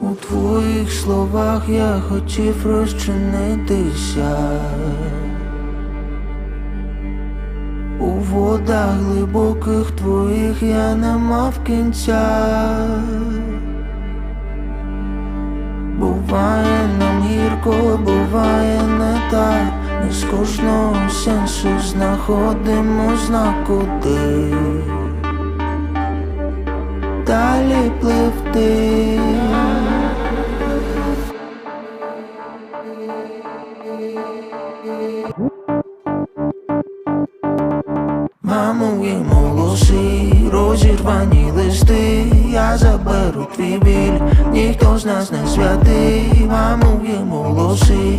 У твоїх словах я хотів розчинитися. У водах глибоких твоїх я не мав кінця. Буває нам гірко, з кожного сенсу знаходимо знак куди далі пливти. Мамові голоси, розірвані листи, я заберу твій біль, ніхто з нас не святий, мамові голоси,